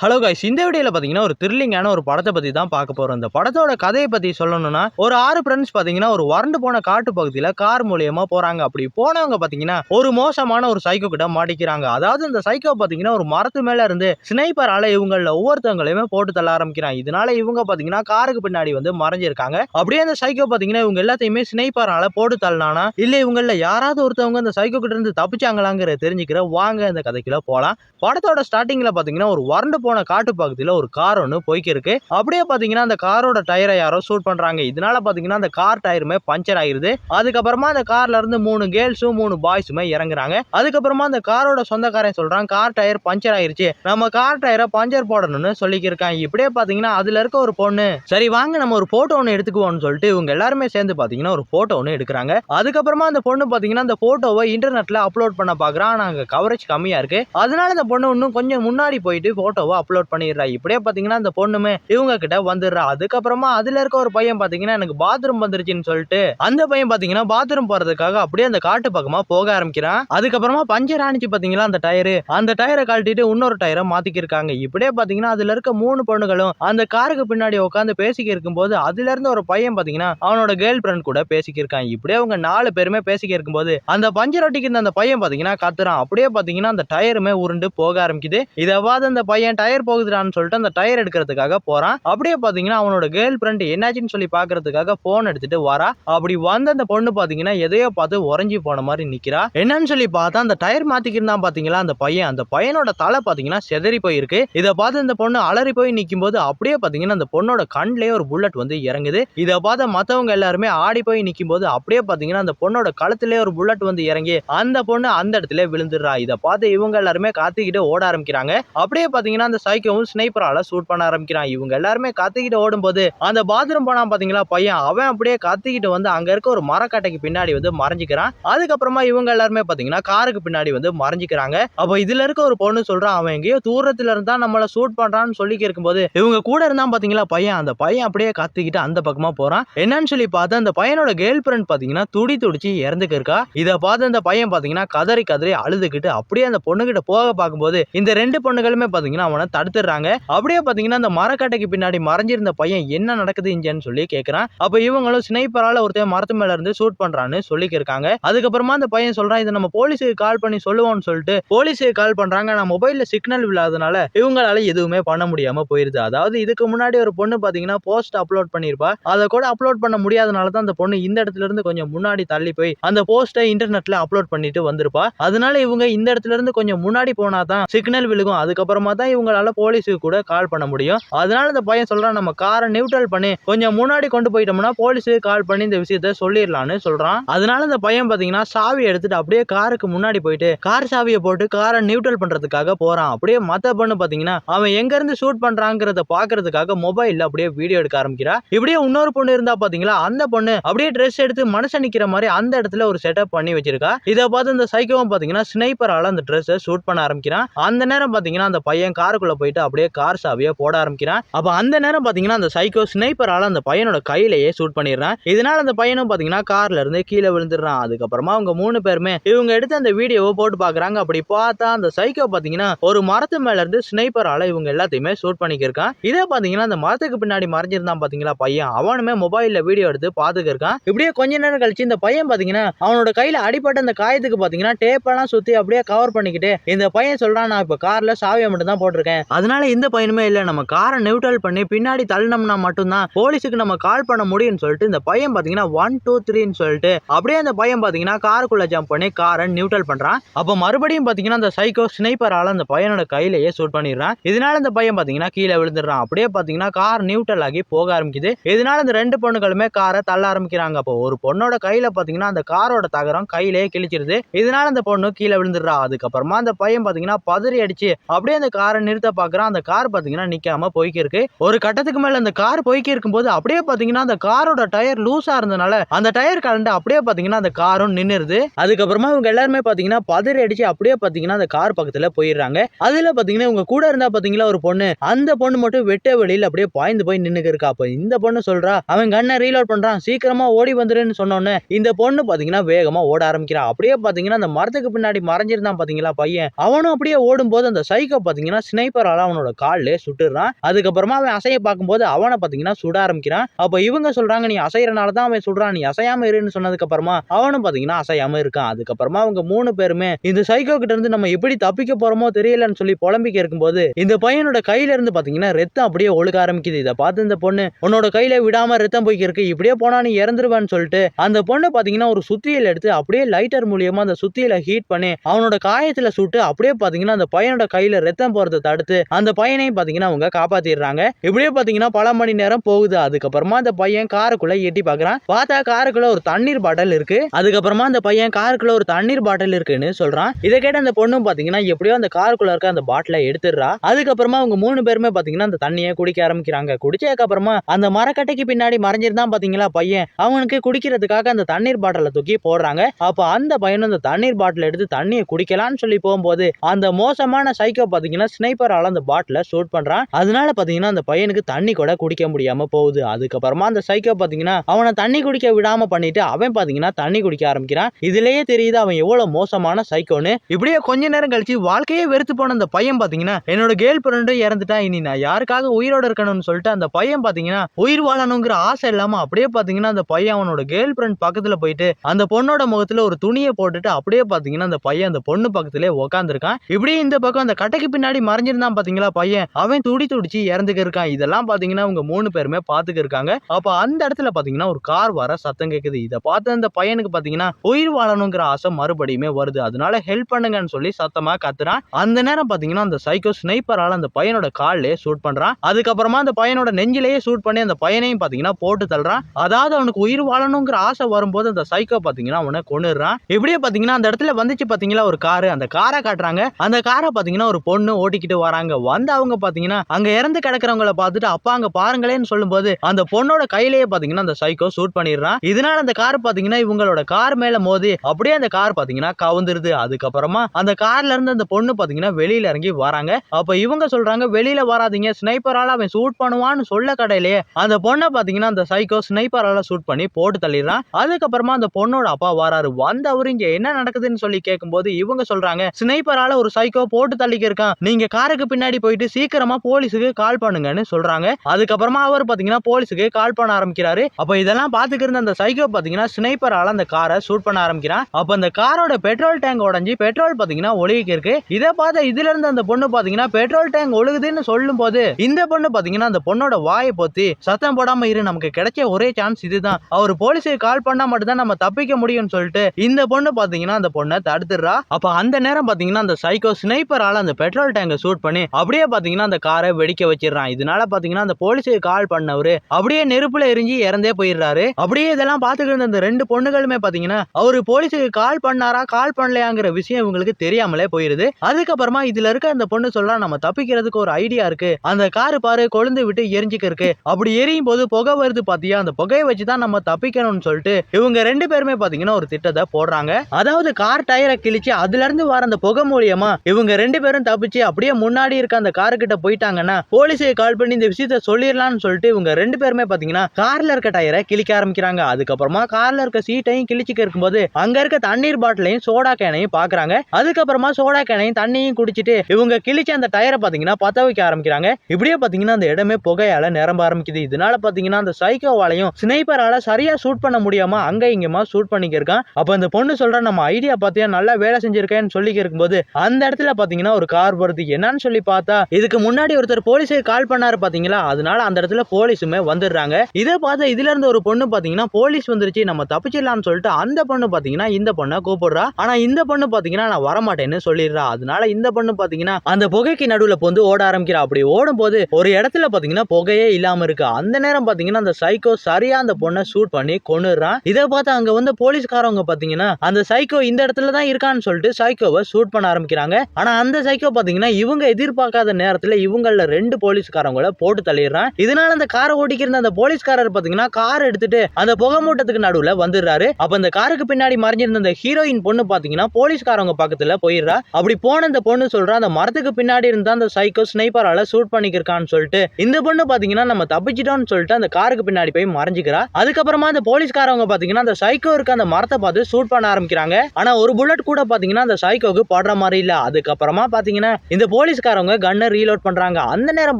Hello guys இந்த வீடியோவில் பார்த்தீங்கன்னா ஒரு த்ரில்லிங்கான ஒரு படத்தை பற்றி தான் பார்க்க போகிறோம் இந்த படத்தோட கதையை பற்றி சொல்லணும்னா ஒரு ஆறு ஃப்ரெண்ட்ஸ் பார்த்தீங்கன்னா ஒரு வறண்டு போன காட்டு பகுதியில் கார் மூலியமாக போகிறாங்க அப்படி போனவங்க பார்த்தீங்கன்னா ஒரு மோசமான ஒரு சைக்கோ கிட்ட மாட்டிக்கிறாங்க. அதாவது இந்த சைக்கோ பார்த்தீங்கன்னா ஒரு மரத்து மேலே இருந்து ஸ்னைப்பரால் இவங்களில் ஒவ்வொருத்தவங்களையுமே போட்டு தள்ள ஆரம்பிக்கிறான் இதனால இவங்க பார்த்தீங்கன்னா காருக்கு பின்னாடி வந்து மறைஞ்சிருக்காங்க. அப்படியே அந்த சைக்கோ பார்த்தீங்கன்னா இவங்க எல்லாத்தையுமே ஸ்னைப்பரால் போட்டு தள்ளனானா இல்லை இவங்களில் யாராவது ஒருத்தவங்க அந்த சைக்கோ கிட்ட இருந்து தப்பிச்சாங்களாங்கிற தெரிஞ்சுக்கிற வாங்க இந்த கதைக்குள்ள போகலாம் படத்தோட ஸ்டார்டிங்கில் பார்த்தீங்கன்னா ஒரு வறண்டு போன காட்டு பகுதியில ஒரு கார் ஒன்று போய்க்கிருக்கு. அப்படியே பார்த்தீங்கன்னா அந்த காரோட டயரை யாரோ ஷூட் பண்றாங்க. இதனால பார்த்தீங்கன்னா அந்த கார் டயருமே பஞ்சர் ஆயிருது. அதுக்கப்புறமா அந்த கார்ல இருந்து மூணு கேர்ள்ஸும் மூணு பாய்ஸுமே இறங்குறாங்க. அதுக்கப்புறமா அந்த காரோட சொந்தக்காரன் சொல்கிறான் கார் டயர் பஞ்சர் ஆயிருச்சு. நம்ம கார் டயரை பஞ்சர் போடணும்னு சொல்லிக்கிருக்காங்க. இப்படியே பார்த்தீங்கன்னா அதில் இருக்க ஒரு பொண்ணு சரி வாங்க நம்ம ஒரு ஃபோட்டோ ஒன்று எடுத்துக்குவோம்னு சொல்லிட்டு இவங்க எல்லாருமே சேர்ந்து பார்த்தீங்கன்னா ஒரு ஃபோட்டோ ஒன்று எடுக்கிறாங்க. அதுக்கப்புறமா அந்த பொண்ணு பார்த்தீங்கன்னா அந்த ஃபோட்டோவை இன்டர்நெட்டில் அப்லோட் பண்ண பார்க்குறான் ஆனால் கவரேஜ் கம்மியாக இருக்கு. அதனால அந்த பொண்ணு இன்னும் கொஞ்சம் முன்னாடி போயிட்டு ஃபோட்டோவை போட்டோவை அப்லோட் பண்ணிடுறா. இப்படியே பாத்தீங்கன்னா அந்த பொண்ணுமே இவங்க கிட்ட வந்துடுறா. அதுக்கப்புறமா அதுல இருக்க ஒரு பையன் பாத்தீங்கன்னா எனக்கு பாத்ரூம் வந்துருச்சுன்னு சொல்லிட்டு அந்த பையன் பாத்தீங்கன்னா பாத்ரூம் போறதுக்காக அப்படியே அந்த காட்டு பக்கமா போக ஆரம்பிக்கிறான். அதுக்கப்புறமா பஞ்சர் ஆணிச்சு பார்த்தீங்களா அந்த டயரு அந்த டயரை கழட்டிட்டு இன்னொரு டயரை மாத்திக்கிருக்காங்க. இப்படியே பாத்தீங்கன்னா அதுல இருக்க மூணு பொண்ணுகளும் அந்த காருக்கு பின்னாடி உட்காந்து பேசிக்க இருக்கும்போது அதுல இருந்து ஒரு பையன் பாத்தீங்கன்னா அவனோட கேர்ள் ஃப்ரெண்ட் கூட பேசிக்கிருக்கான். இப்படியே அவங்க நாலு பேருமே பேசிக்க இருக்கும்போது அந்த பஞ்சர் ஒட்டிக்கு இருந்த அந்த பையன் பாத்தீங்கன்னா கத்துறான். அப்படியே பாத்தீங்கன்னா அந்த டயருமே உருண்டு போக ஆரம்பிக்குது. இதாவது அந்த பையன் டயர் போகுதுடான்னு சொல்லிட்டு அந்த டயர் எடுக்கிறதுக்காக போறான். அப்படியே பாத்தீங்கன்னா அவனோட கேர்ள் ஃப்ரெண்ட் என்னாச்சுன்னு சொல்லி பாக்குறதுக்காக போன் எடுத்துட்டு வரா. அப்படி வந்த அந்த பொண்ணு பாத்தீங்கன்னா எதையோ பார்த்து உறைஞ்சி போன மாதிரி நிக்கிறா. என்னன்னு சொல்லி பார்த்தா அந்த டயர் மாத்திக்கிருந்தான் பாத்தீங்களா அந்த பையன். அந்த பையனோட தலை பாத்தீங்கன்னா செதறி போயிருக்கு. இதை பார்த்து இந்த பொண்ணு அலறி போய் நிக்கும் போது அப்படியே பாத்தீங்கன்னா அந்த பொண்ணோட கண்லயே ஒரு புல்லட் வந்து இறங்குது. இதை பார்த்த மத்தவங்க எல்லாருமே ஆடி போய் நிக்கும் போது அப்படியே பாத்தீங்கன்னா அந்த பொண்ணோட கழுத்திலே ஒரு புல்லட் வந்து இறங்கி அந்த பொண்ணு அந்த இடத்துல விழுந்துடுறா. இதை பார்த்து இவங்க எல்லாருமே காத்திக்கிட்டு ஓட ஆரம்பிக்கிறாங்க. அப்படியே பாத்தீங்கன்னா அந்த சைக்கோவும் ஸ்னைப்பரால ஷூட் பண்ண ஆரம்பிக்கிறான். இவங்க எல்லாருமே கத்திக்கிட்டு ஓடும்போது அந்த பாத்ரூம் போனா பாத்தீங்களா பையன். அவன் அப்படியே கத்திக்கிட்டு வந்து அங்க இருக்க ஒரு மரக்கட்டைக்கு பின்னாடி வந்து மறைஞ்சிக்கிறான். அதுக்கப்புறமா இவங்க எல்லாருமே பாத்தீங்கன்னா காருக்கு பின்னாடி வந்து மறைஞ்சிக்கிறாங்க. அப்ப இதுல இருக்க ஒரு பொண்ணு சொல்றான் அவன் எங்கேயோ தூரத்துல இருந்தா நம்மள ஷூட் பண்றான்னு சொல்லி இருக்கும்போது இவங்க கூட இருந்தா பாத்தீங்களா பையன். அந்த பையன் அப்படியே கத்திக்கிட்டு அந்த பக்கமா போறான். என்னன்னு சொல்லி பார்த்தா அந்த பையனோட கேர்ள் ஃப்ரெண்ட் பாத்தீங்கன்னா துடி துடிச்சு இறந்துக்கு இருக்கா. இதை பார்த்து அந்த பையன் பாத்தீங்கன்னா கதறி கதறி அழுதுகிட்டு அப்படியே அந்த பொண்ணுகிட்ட போக பார்க்கும்போது இந்த ரெண்டு பொண்ணுகளுமே பாத்தீங்கன்னா அவனை தடுத்துடுறாங்க. அப்படியே பார்த்தீங்கன்னா அந்த மரக்கட்டைக்கு பின்னாடி மறைஞ்சிருந்த பையன் என்ன நடக்குது இங்கன்னு சொல்லி கேட்குறான் அப்போ இவங்களும் ஸ்னைப்பரால் ஒருத்தன் மரத்து மேல இருந்து ஷூட் பண்றான்னு சொல்லிக்கிருக்காங்க. அதுக்கப்புறமா அந்த பையன் சொல்றான் இதை நம்ம போலீஸுக்கு கால் பண்ணி சொல்லுவோம்னு சொல்லிட்டு போலீஸுக்கு கால் பண்றாங்க. நான் மொபைல்ல சிக்னல் இல்லாதனால இவங்களால எதுவுமே பண்ண முடியாம போயிருது. அதாவது இதுக்கு முன்னாடி ஒரு பொண்ணு பாத்தீங்கன்னா போஸ்ட் அப்லோட் பண்ணிருப்பா அதை கூட அப்லோட் பண்ண முடியாதனால தான் அந்த பொண்ணு இந்த இடத்துல இருந்து கொஞ்சம் முன்னாடி தள்ளி போய் அந்த போஸ்ட்டை இன்டர்நெட்ல அப்லோட் பண்ணிட்டு வந்திருப்பா. அதனால இவங்க இந்த இடத்துல இருந்து கொஞ்சம் முன்னாடி போனா தான் சிக்னல் விழுகும். அதுக்கப்புறமா தான் இவங்களால போலீஸுக்கு கூட கால் பண்ண முடியும். அதனால இந்த பையன் சொல்கிறான் நம்ம காரை நியூட்ரல் பண்ணி கொஞ்சம் முன்னாடி கொண்டு போயிட்டோம்னா போலீஸுக்கு கால் பண்ணி இந்த விஷயத்த சொல்லிடலான்னு சொல்றான். அதனால இந்த பையன் பாத்தீங்கன்னா சாவி எடுத்துட்டு அப்படியே காருக்கு முன்னாடி போயிட்டு கார் சாவியை போட்டு காரை நியூட்ரல் பண்ணுறதுக்காக போறான். அப்படியே மத்த பொண்ணு பாத்தீங்கன்னா அவன் எங்க இருந்து ஷூட் பண்ணுறாங்கிறத பாக்குறதுக்காக மொபைலில் அப்படியே வீடியோ எடுக்க ஆரம்பிக்கிறா. இப்படியே இன்னொரு பொண்ணு இருந்தா பார்த்தீங்களா அந்த பொண்ணு அப்படியே ட்ரெஸ் எடுத்து மனுஷன் நிக்கிற மாதிரி அந்த இடத்துல ஒரு செட்டப் பண்ணி வச்சிருக்கா. இதை பார்த்து இந்த சைக்கோவும் பார்த்தீங்கன்னா ஸ்னைப்பரால் அந்த ட்ரெஸ்ஸை ஷூட் பண்ண ஆரம்பிக்கிறான். அந்த நேரம் பாத்தீங்கன்னா அந்த பையன் காருக்குள்ள போயிட்டு அப்படியே கார் சாவியை போட ஆரம்பிக்கிறான். அப்ப அந்த நேரம் பாத்தீங்கன்னா அந்த சைக்கோ ஸ்னைப்பரால் அந்த பையனோட கையிலேயே ஷூட் பண்ணிடுறான். இதனால அந்த பையனும் பாத்தீங்கன்னா கார்ல இருந்து கீழே விழுந்துடுறான். அதுக்கப்புறமா அவங்க மூணு பேருமே இவங்க எடுத்து அந்த வீடியோவை போட்டு பாக்குறாங்க. அப்படி பார்த்தா அந்த சைக்கோ பார்த்தீங்கன்னா ஒரு மரத்து மேல இருந்து ஸ்னைப்பரால் இவங்க எல்லாத்தையுமே ஷூட் பண்ணிக்கிருக்கான் இதே பாத்தீங்கன்னா அந்த மரத்துக்கு பின்னாடி மறைஞ்சிருந்தான் பார்த்தீங்களா பையன். அவனுமே மொபைலில் வீடியோ எடுத்து பார்த்துக்கிருக்கான் இப்படியே கொஞ்ச நேரம் கழிச்சு இந்த பையன் பார்த்தீங்கன்னா அவனோட கையில அடிபட்ட அந்த காயத்துக்கு பாத்தீங்கன்னா டேப்பெல்லாம் சுற்றி அப்படியே கவர் பண்ணிக்கிட்டு இந்த பையன் சொல்றான் நான் இப்போ கார்ல சாவியை மட்டும் தான் போட்டிருக்கேன். அதனால எந்த பையனுமே இல்ல. நம்ம காரை நியூட்ரல் பண்ணி பின்னாடி தள்ளினோம்னா மட்டும்தான் போலீஸுக்கு நம்ம கால் பண்ண முடியும்னு சொல்லிட்டு இந்த பையன் பாத்தீங்கன்னா ஒன் டூ த்ரீன்னு சொல்லிட்டு அப்படியே அந்த பையன் பாத்தீங்கன்னா காருக்குள்ள ஜம்ப் பண்ணி காரை நியூட்ரல் பண்றான். அப்ப மறுபடியும் பாத்தீங்கன்னா அந்த சைக்கோ ஸ்னைப்பரால் அந்த பையனோட கையிலேயே ஷூட் பண்ணிடுறான். இதனால இந்த பையன் பாத்தீங்கன்னா கீழே விழுந்துடுறான். அப்படியே பார்த்தீங்கன்னா கார் நியூட்ரல் ஆகி போக ஆரம்பிக்குது. இதனால இந்த ரெண்டு பொண்ணுகளுமே காரை தள்ள ஆரம்பிக்கிறாங்க. அப்போ ஒரு பொண்ணோட கையில பாத்தீங்கன்னா அந்த காரோட தகரம் கையிலேயே கிழிச்சிருது. இதனால அந்த பொண்ணு கீழே விழுந்துடுறா. அதுக்கப்புறமா அந்த பையன் பாத்தீங்கன்னா பதறி அடிச்சு அப்படியே அந்த காரை நிறுத்த பாக்குறான் அந்த கார் பாத்தீங்கன்னா நிக்காம போய்க்கு இருக்கு ஒரு கட்டத்துக்கு மேல அந்த கார் போய்க்கு இருக்கும்போது அப்படியே பாத்தீங்கன்னா அந்த காரோட டயர் லூஸாக இருந்தனால அந்த டயர் கலண்டு அப்படியே பார்த்தீங்கன்னா அந்த காரும் நின்னுருது. அதுக்கப்புறமா இவங்க எல்லாருமே பாத்தீங்கன்னா பதறி அடிச்சு அப்படியே பார்த்தீங்கன்னா அந்த கார் பக்கத்துல போயிடுறாங்க. அதுல பாத்தீங்கன்னா இவங்க கூட இருந்தா பாத்தீங்களா ஒரு பொண்ணு. அந்த பொண்ணு மட்டும் வெட்ட வெளியில் அப்படியே பாய்ந்து போய் நின்றுக்கு இருக்கா. அப்போ இந்த பொண்ணு சொல்றா அவன் கண்ணை ரீலோட் பண்றான். சீக்கிரமா ஓடி வந்துருன்னு சொன்னோன்னே இந்த பொண்ணு பாத்தீங்கன்னா வேகமாக ஓட ஆரம்பிக்கிறான் அப்படியே பாத்தீங்கன்னா அந்த மரத்துக்கு பின்னாடி மறைஞ்சிருந்தான் பாத்தீங்களா பையன். அவனும் அப்படியே ஓடும்போது அந்த சைக்கோ பாத்தீங்கன்னா ஸ்னைப்பரால் அவனோட காலில் சுட்டுறான். அதுக்கப்புறமா அவன் அசைய பார்க்கும்போது அவனை பார்த்தீங்கன்னா சுட ஆரம்பிக்கிறான். அப்போ இவங்க சொல்றாங்க நீ அசைகிறனால தான் அவன் சுடுறான். நீ அசையாம இருன்னு சொன்னதுக்கு அப்புறமா அவனும் பார்த்தீங்கன்னா அசையாம இருக்கான். அதுக்கப்புறமா அவங்க மூணு பேருமே இந்த சைக்கோ கிட்ட இருந்து நம்ம எப்படி தப்பிக்க போறோமோ தெரியலன்னு சொல்லி புலம்பிக்க இருக்கும்போது இந்த பையனோட கையில இருந்து பார்த்தீங்கன்னா ரத்தம் அப்படியே ஒழுக ஆரம்பிக்குது. இதை பார்த்து இந்த பொண்ணு உன்னோட கையில விடாம ரத்தம் போய்க்கிருக்கு. இப்படியே போனா நீ இறந்துருவான்னு சொல்லிட்டு அந்த பொண்ணு பார்த்தீங்கன்னா ஒரு சுத்தியில் எடுத்து அப்படியே லைட்டர் மூலியமா அந்த சுத்தியில் ஹீட் பண்ணி அவனோட காயத்தில் சுட்டு அப்படியே பார்த்தீங்கன்னா அந்த பையனோட கையில் ரத்தம் போறதை அடுத்து அந்த பையனையும் பாத்தீங்கன்னா அவங்க காப்பாத்திடுறாங்க. இப்படியே பாத்தீங்கன்னா பல மணி நேரம் போகுது. அதுக்கப்புறமா அந்த பையன் காருக்குள்ள எட்டி பாக்குறான். பார்த்தா காருக்குள்ள ஒரு தண்ணீர் பாட்டில் இருக்கு. அதுக்கப்புறமா அந்த பையன் காருக்குள்ள ஒரு தண்ணீர் பாட்டில் இருக்குன்னு சொல்றான். இதை கேட்ட அந்த பொண்ணும் பாத்தீங்கன்னா எப்படியோ அந்த காருக்குள்ள இருக்க அந்த பாட்டிலை எடுத்துடுறா. அதுக்கப்புறமா அவங்க மூணு பேருமே பாத்தீங்கன்னா அந்த தண்ணியை குடிக்க ஆரம்பிக்கிறாங்க. குடிச்சதுக்கு அப்புறமா அந்த மரக்கட்டைக்கு பின்னாடி மறைஞ்சிருந்தான் பாத்தீங்களா பையன். அவனுக்கு குடிக்கிறதுக்காக அந்த தண்ணீர் பாட்டிலை தூக்கி போடுறாங்க. அப்ப அந்த பையனும் அந்த தண்ணீர் பாட்டில் எடுத்து தண்ணியை குடிக்கலாம்னு சொல்லி போகும்போது அந்த மோசமான சைக்கோ பாத்தீங்கன்னா ஸ்னைப்பரால அந்த பாட்டில ஷூட் பண்றான். அதனால பாத்தீங்கன்னா அந்த பையனுக்கு தண்ணி கூட குடிக்க முடியாம போகுது. அதுக்கப்புறமா அந்த சைக்கோ பாத்தீங்கன்னா அவனை தண்ணி குடிக்க விடாம பண்ணிட்டு அவன் பாத்தீங்கன்னா தண்ணி குடிக்க ஆரம்பிக்கிறான். இதுலயே தெரியுது அவன் எவ்வளவு மோசமான சைக்கோன்னு இப்படியே கொஞ்ச நேரம் கழிச்சு வாழ்க்கையே வெறுத்து போன அந்த பையன் பாத்தீங்கன்னா என்னோட கேர்ள் ஃப்ரெண்டும் இறந்துட்டா இனி நான் யாருக்காக உயிரோட இருக்கணும்னு சொல்லிட்டு அந்த பையன் பாத்தீங்கன்னா உயிர் வாழணுங்கிற ஆசை இல்லாம அப்படியே பாத்தீங்கன்னா அந்த பையன் அவனோட கேர்ள் ஃப்ரெண்ட் பக்கத்துல போயிட்டு அந்த பொண்ணோட முகத்துல ஒரு துணியை போட்டுட்டு அப்படியே பாத்தீங்கன்னா அந்த பையன் அந்த பொண்ணு பக்கத்திலே உட்காந்துருக்கான் இப்படியே இந்த பக்கம் அந்த கட்டைக்கு பின்னாடி இருந்தான் பாத்தீங்களா? பையன். அவன் துடி துடிச்சு இறந்துக்க இருக்கான். இதெல்லாம் பாத்தீங்கன்னா அவங்க மூணு பேருமே பாத்துக்க இருக்காங்க. அப்ப அந்த இடத்துல பாத்தீங்கன்னா ஒரு கார் வர சத்தம் கேக்குது. இதை பார்த்து அந்த பையனுக்கு பாத்தீங்கன்னா உயிர் வாழணுங்கிற ஆசை மறுபடியுமே வருது. அதனால ஹெல்ப் பண்ணுங்கன்னு சொல்லி சத்தமா கத்துறான். அந்த நேரம் பாத்தீங்கன்னா அந்த சைக்கோ ஸ்னைப்பரால அந்த பையனோட கால்லே ஷூட் பண்றான். அதுக்கப்புறமா அந்த பையனோட நெஞ்சிலேயே ஷூட் பண்ணி அந்த பையனையும் பாத்தீங்கன்னா போட்டு தள்ளுறான். அதாவது அவனுக்கு உயிர் வாழணுங்கிற ஆசை வரும்போது அந்த சைக்கோ பாத்தீங்கன்னா அவனை கொண்டுறான் இப்படியே பாத்தீங்கன்னா அந்த இடத்துல வந்துச்சு பாத்தீங்களா ஒரு காரு. அந்த காரை காட்டுறாங்க. அந்த காரை பாத்தீங்கன்னா ஒரு பொண்ணு ஓட்டிக்கிட்டு வராங்க. வந்து அவங்க பாத்தீங்கன்னா அங்க இறந்து கிடக்குறவங்கள பார்த்துட்டு அப்பா அங்க பாருங்களேன்னு சொல்லும்போது அந்த பொண்ணோட கையிலேயே பாத்தீங்கன்னா அந்த சைக்கோ ஷூட் பண்ணிடுறான். இதனால அந்த கார் பாத்தீங்கன்னா இவங்களோட கார் மேல மோதி அப்படியே அந்த கார் பாத்தீங்கன்னா கவுந்துருது. அதுக்கப்புறமா அந்த கார்ல இருந்து அந்த பொண்ணு பாத்தீங்கன்னா வெளியில இறங்கி வராங்க. அப்ப இவங்க சொல்றாங்க வெளியில வராதீங்க. ஸ்னைப்பரால அவன் ஷூட் பண்ணுவான்னு சொல்ல கடையிலேயே அந்த பொண்ணை பாத்தீங்கன்னா அந்த சைக்கோ ஸ்னைப்பரால ஷூட் பண்ணி போட்டு தள்ளிடுறான். அதுக்கப்புறமா அந்த பொண்ணோட அப்பா வராரு. வந்தவரு இங்க என்ன நடக்குதுன்னு சொல்லி கேட்கும்போது இவங்க சொல்றாங்க ஸ்னைப்பரால ஒரு சைக்கோ போட்டு தள்ளிக்க இருக்கான் நீங்க காருக்கு பின்னாடி போயிட்டு சீக்கிரமா போலீஸுக்கு கால் பண்ணுங்கன்னு சொல்றாங்க. அதுக்கப்புறமா அவர் பாத்தீங்கன்னா போலீஸுக்கு கால் பண்ண ஆரம்பிக்கிறாரு. அப்ப இதெல்லாம் பாத்துக்கிட்டு அந்த சைக்கோ பாத்தீங்கன்னா ஸ்னைப்பரால அந்த காரை ஷூட் பண்ண ஆரம்பிக்கிறான். அப்ப அந்த காரோட பெட்ரோல் டேங்க் உடஞ்சி பெட்ரோல் பாத்தீங்கன்னா ஒழுகிக்கு இருக்கு. இதை பார்த்த இதுல இருந்து அந்த பொண்ணு பாத்தீங்கன்னா பெட்ரோல் டேங்க் ஒழுகுதுன்னு சொல்லும் போது இந்த பொண்ணு பாத்தீங்கன்னா அந்த பொண்ணோட வாயை பொத்தி சத்தம் போடாம இரு நமக்கு கிடைச்ச ஒரே சான்ஸ் இதுதான். அவர் போலீஸுக்கு கால் பண்ணா மட்டும்தான் நம்ம தப்பிக்க முடியும்னு சொல்லிட்டு இந்த பொண்ணு பாத்தீங்கன்னா அந்த பொண்ணை தடுத்துடுறா. அப்ப அந்த நேரம் பாத்தீங்கன்னா அந்த சைக்கோ ஸ்னைப்பரால அந்த பெட்ரோல் டேங்கை ஷூட் பண்ணி அப்படியே பாத்தீங்கன்னா அந்த காரை வெடிக்க வச்சிடறான். இதனால பாத்தீங்கன்னா அந்த போலீஸுக்கு கால் பண்ணவரு அப்படியே நெருப்புல எரிஞ்சு இறந்தே போயிடுறாரு. அப்படியே இதெல்லாம் பாத்துக்கிட்டு இருந்த அந்த ரெண்டு பொண்ணுகளுமே பாத்தீங்கன்னா அவரு போலீஸுக்கு கால் பண்ணாரா கால் பண்ணலையாங்கிற விஷயம் இவங்களுக்கு தெரியாமலே போயிருது. அதுக்கப்புறமா இதுல இருக்க அந்த பொண்ணு சொல்றா நம்ம தப்பிக்கிறதுக்கு ஒரு ஐடியா இருக்கு. அந்த காரு பாரு கொழுந்து விட்டு எரிஞ்சுக்க இருக்கு அப்படி எரியும் போது புகை வருது பாத்தியா? அந்த புகையை வச்சுதான் நம்ம தப்பிக்கணும்னு சொல்லிட்டு இவங்க ரெண்டு பேருமே பாத்தீங்கன்னா ஒரு திட்டத்தை போடுறாங்க. அதாவது கார் டயரை கிழிச்சு அதுல இருந்து வர அந்த புகை மூலியமா இவங்க ரெண்டு பேரும் தப்பிச்சு அப்படியே முன்னாடி இருக்க அந்த கார் கிட்ட போயிட்டாங்கன்னா போலீஸை கால் பண்ணி இந்த விஷயத்த சொல்லிடலாம்னு சொல்லிட்டு இவங்க ரெண்டு பேருமே பாத்தீங்கன்னா கார்ல இருக்க டயரை கிழிக்க ஆரம்பிக்கிறாங்க. அதுக்கப்புறமா கார்ல இருக்க சீட்டையும் கிழிச்சுக்க இருக்கும்போது அங்க இருக்க தண்ணீர் பாட்டிலையும் சோடா கேனையும் பாக்குறாங்க. அதுக்கப்புறமா சோடா கேனையும் தண்ணியும் குடிச்சிட்டு இவங்க கிழிச்ச அந்த டயரை பாத்தீங்கன்னா பத்த வைக்க ஆரம்பிக்கிறாங்க. இப்படியே பாத்தீங்கன்னா அந்த இடமே புகையால நிரம்ப ஆரம்பிக்குது. இதனால பாத்தீங்கன்னா அந்த சைக்கோவாலையும் ஸ்னைப்பரால சரியா ஷூட் பண்ண முடியாம அங்க இங்கமா ஷூட் பண்ணிக்கிருக்கான் அப்ப அந்த பொண்ணு சொல்ற நம்ம ஐடியா பாத்தியா நல்லா வேலை செஞ்சிருக்கேன்னு சொல்லி இருக்கும்போது அந்த இடத்துல பாத்தீங்கன்னா ஒரு கார் வருது. என்னன்னு சொல்லி பார்த்தா இதுக்கு முன்னாடி ஒருத்தர் போலீஸுக்கு கால் பண்ணாரு பாத்தீங்களா? அதனால அந்த இடத்துல போலீஸுமே வந்துடுறாங்க. இதை பார்த்தா இதுல இருந்து ஒரு பொண்ணு பாத்தீங்கன்னா போலீஸ் வந்துருச்சு நம்ம தப்பிச்சிடலாம்னு சொல்லிட்டு அந்த பொண்ணு பாத்தீங்கன்னா இந்த பொண்ணை கூப்பிடுறா. ஆனா இந்த பொண்ணு பாத்தீங்கன்னா நான் வரமாட்டேன்னு சொல்லிடுறா. அதனால இந்த பொண்ணு பாத்தீங்கன்னா அந்த புகைக்கு நடுவில் வந்து ஓட ஆரம்பிக்கிறா. அப்படி ஓடும் போது ஒரு இடத்துல பாத்தீங்கன்னா புகையே இல்லாம இருக்கு. அந்த நேரம் பாத்தீங்கன்னா அந்த சைக்கோ சரியா அந்த பொண்ணை ஷூட் பண்ணி கொண்டுறான் இதை பார்த்து அங்க வந்து போலீஸ்காரவங்க பாத்தீங்கன்னா அந்த சைக்கோ இந்த இடத்துல தான் இருக்கான்னு சொல்லிட்டு சைக்கோவை ஷூட் பண்ண ஆரம்பிக்கிறாங்க. ஆனா அந்த சைக்கோ பாத்தீங்கன்னா இவங்க எதிர்பார்க்காத நேரத்துல இவங்கள ரெண்டு போலீஸ்காரங்கள போட்டு தள்ளிடுறான். இதனால அந்த காரை ஓட்டிக்கிற அந்த போலீஸ்காரர் பாத்தீங்கன்னா கார் எடுத்துட்டு அந்த புகை மூட்டத்துக்கு நடுவுல வந்துடுறாரு. அப்ப அந்த காருக்கு பின்னாடி மறைஞ்சிருந்த அந்த ஹீரோயின் பொண்ணு பாத்தீங்கன்னா போலீஸ்காரவங்க பக்கத்துல போயிடுறா. அப்படி போன அந்த பொண்ணு சொல்றா அந்த மரத்துக்கு பின்னாடி இருந்தா அந்த சைக்கோ ஸ்னைப்பரால ஷூட் பண்ணிக்கிருக்கான்னு சொல்லிட்டு இந்த பொண்ணு பாத்தீங்கன்னா நம்ம தப்பிச்சிட்டோம்னு சொல்லிட்டு அந்த காருக்கு பின்னாடி போய் மறைஞ்சுக்கிறா. அதுக்கப்புறமா அந்த போலீஸ்காரவங்க பாத்தீங்கன்னா அந்த சைக்கோ இருக்க அந்த மரத்தை பார்த்து ஷூட் பண்ண ஆரம்பிக்கிறாங்க. ஆனா ஒரு புல்லட் கூட பாத்தீங்கன்னா அந்த சைக்கோக்கு போடுற மாதிரி இல்ல. அதுக்கப்புறமா பாத்தீங்கன்னா இந்த போலீஸ் போலீஸ்காரவங்க கன்னை ரீலோட் பண்றாங்க. அந்த நேரம்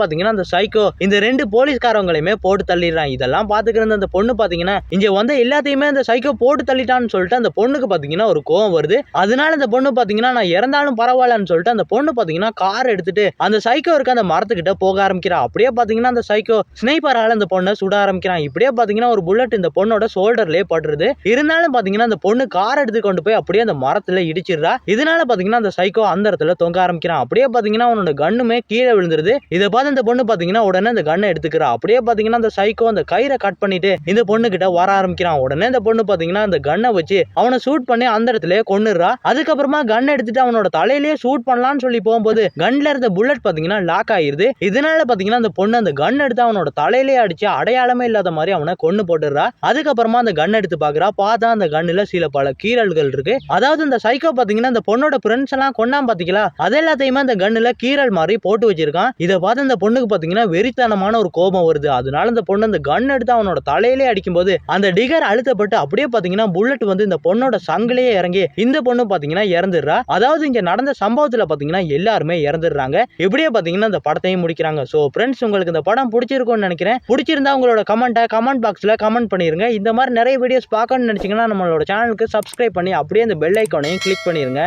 பாத்தீங்கன்னா அந்த சைக்கோ இந்த ரெண்டு போலீஸ்காரவங்களையுமே போட்டு தள்ளிடுறான் இதெல்லாம் பார்த்துக்கிற அந்த பொண்ணு பாத்தீங்கன்னா இங்க வந்து எல்லாத்தையுமே அந்த சைக்கோ போட்டு தள்ளிட்டான்னு சொல்லிட்டு அந்த பொண்ணுக்கு பாத்தீங்கன்னா ஒரு கோவம் வருது. அதனால அந்த பொண்ணு பாத்தீங்கன்னா நான் இறந்தாலும் பரவாயில்லன்னு சொல்லிட்டு அந்த பொண்ணு பாத்தீங்கன்னா கார் எடுத்துட்டு அந்த சைக்கோ இருக்க அந்த மரத்துக்கிட்ட போக ஆரம்பிக்கிறா. அப்படியே பாத்தீங்கன்னா அந்த சைக்கோ ஸ்னைப்பரால அந்த பொண்ணை சுட ஆரம்பிக்கிறான். இப்படியே பாத்தீங்கன்னா ஒரு புல்லட் இந்த பொண்ணோட ஷோல்டர்லயே படுறது இருந்தாலும் பாத்தீங்கன்னா அந்த பொண்ணு கார் எடுத்து கொண்டு போய் அப்படியே அந்த மரத்துல இடிச்சிடுறா. இதனால பாத்தீங்கன்னா அந்த சைக்கோ அந்த இடத்துல தொங்க ஆரம்பிக்கிறான். அப்படியே அவனோட கண்ணுமே கீழே விழுந்துருது. இதை பார்த்து அந்த பொண்ணு பாத்தீங்கன்னா உடனே அந்த கண்ணை எடுத்துக்கிறா. அப்படியே பாத்தீங்கன்னா அந்த சைக்கோ அந்த கயிறை கட் பண்ணிட்டு இந்த பொண்ணு கிட்ட வர ஆரம்பிக்கிறான். உடனே இந்த பொண்ணு பாத்தீங்கன்னா அந்த கண்ணை வச்சு அவனை ஷூட் பண்ணி அந்த இடத்துல கொன்னுடுறா. அதுக்கப்புறமா கன் எடுத்துட்டு அவனோட தலையிலேயே ஷூட் பண்ணலாம்னு சொல்லி போகும்போது கன்ல இருந்த புல்லட் பாத்தீங்கன்னா லாக் ஆயிருது. இதனால பாத்தீங்கன்னா அந்த பொண்ணு அந்த கன் எடுத்து அவனோட தலையிலேயே அடிச்சு அடையாளமே இல்லாத மாதிரி அவனை கொண்டு போட்டுடுறா. அதுக்கப்புறமா அந்த கன் எடுத்து பாக்குறா. பார்த்தா அந்த கண்ணில் சில பல கீறல்கள் இருக்கு. அதாவது இந்த சைக்கோ பாத்தீங்கன்னா இந்த பொண்ணோட ஃப்ரெண்ட்ஸ் எல்லாம் கொண்டாம் பாத்தீங்களா? அது எல்லாத்தையுமே அந்த கண்ணில் கீறல் மாதிரி போட்டு வச்சிருக்கான். இதை பார்த்து அந்த பொண்ணுக்கு பார்த்தீங்கன்னா வெறித்தனமான ஒரு கோபம் வருது. அதனால அந்த பொண்ணு அந்த கன் எடுத்து அவனோட தலையிலே அடிக்கும்போது அந்த டிகர் அழுத்தப்பட்டு அப்படியே பார்த்தீங்கன்னா புல்லட் வந்து இந்த பொண்ணோட சங்கிலேயே இறங்கி இந்த பொண்ணு பார்த்தீங்கன்னா இறந்துடுறா. அதாவது இங்க நடந்த சம்பவத்தில் பார்த்தீங்கன்னா எல்லாருமே இறந்துடுறாங்க. எப்படியே பார்த்தீங்கன்னா இந்த படத்தையும் முடிக்கிறாங்க. ஸோ ஃப்ரெண்ட்ஸ் உங்களுக்கு இந்த படம் பிடிச்சிருக்கும்னு நினைக்கிறேன். பிடிச்சிருந்தா உங்களோட கமெண்ட்டை கமெண்ட் பாக்ஸில் கமெண்ட் பண்ணிருங்க. இந்த மாதிரி நிறைய வீடியோஸ் பார்க்கணும்னு நினச்சிங்கன்னா நம்மளோட சேனலுக்கு சப்ஸ்கிரைப் பண்ணி அப்படியே அந்த பெல் ஐக்கானையும் கிளிக் பண்ணிருங்க.